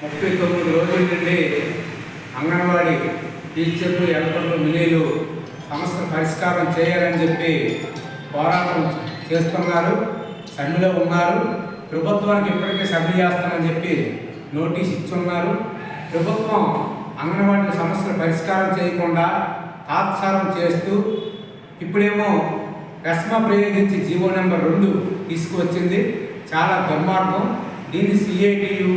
ముప్పై తొమ్మిది రోజుల నుండి అంగన్వాడీ టీచర్లు హెల్పర్లు మిలీలు సమస్య పరిష్కారం చేయాలని చెప్పి పోరాటం చేస్తున్నారు సమ్మెలో ఉన్నారు. ప్రభుత్వానికి ఇప్పటికే సమ్మె చేస్తానని చెప్పి నోటీస్ ఇచ్చున్నారు. ప్రభుత్వం అంగన్వాడీ సమస్యలు పరిష్కారం చేయకుండా తాత్సారం చేస్తూ ఇప్పుడేమో రస్మ ప్రయోగించి జీవో నెంబర్ రెండు తీసుకువచ్చింది. చాలా దుర్మార్గం. దీన్ని సిఐటియు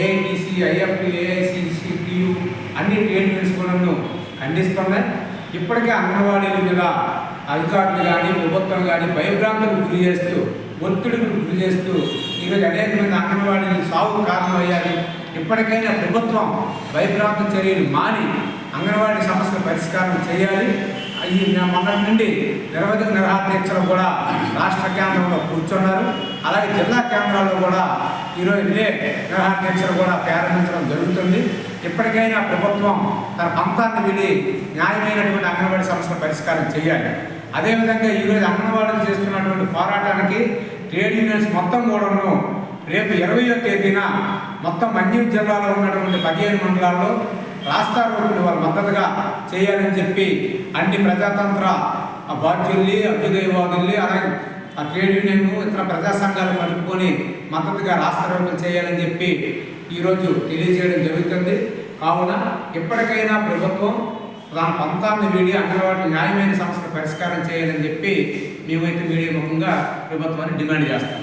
ఏఐటిసి ఐఎఫ్టి ఏఐసిసిటియు అన్ని ట్రేడ్ యూనిట్స్ కూడా ఖండిస్తున్నాయి. ఇప్పటికే అంగన్వాడీల మీద అధికారులు కానీ ప్రభుత్వం కానీ భయభ్రాంతులకు గురి చేస్తూ ఒత్తిడికి గురి చేస్తూ ఈరోజు అనేక మంది అంగన్వాడీలు సాగు కారణమయ్యారు ఇప్పటికైనా ప్రభుత్వం భయభ్రాంత చర్యలు మాని అంగన్వాడీ సమస్యల పరిష్కారం చేయాలి. ఈ మొన్నటి నుండి నిరవధిక నిరాధ్యక్షలు కూడా రాష్ట్ర కేంద్రంలో కూర్చున్నారు. అలాగే జిల్లా కేంద్రాల్లో కూడా ఈరోజు ఇదే నిరాధ్యక్షలు కూడా ప్రారంభించడం జరుగుతుంది. ఇప్పటికైనా ప్రభుత్వం తన పంతాన్ని విని న్యాయమైనటువంటి అంగన్వాడీ సమస్యల పరిష్కారం చేయాలి. అదేవిధంగా ఈరోజు అంగన్వాడీలు చేస్తున్నటువంటి పోరాటానికి ట్రేడ్ యూనియన్స్ మొత్తం కూడాను రేపు ఇరవయో తేదీన మొత్తం అన్ని జిల్లాలో ఉన్నటువంటి పదిహేను మండలాల్లో రాస్తా రోడ్లు వాళ్ళు మద్దతుగా చేయాలని చెప్పి అన్ని ప్రజాతంత్ర బాధ్యుల్ని అభ్యుదయవాదుల్ని అలాగే ఆ ట్రేడ్ యూనియన్ ఇతర ప్రజా సంఘాలు కలుపుకొని మద్దతుగా రాష్ట్ర చేయాలని చెప్పి ఈరోజు తెలియజేయడం జరుగుతుంది. కావున ఎప్పటికైనా ప్రభుత్వం దాని పంతాన్ని వీడి అంగన్వాడీ న్యాయమైన సమస్యను పరిష్కారం చేయాలని చెప్పి మేమైతే మీడియా ముఖంగా ప్రభుత్వాన్ని డిమాండ్ చేస్తాం.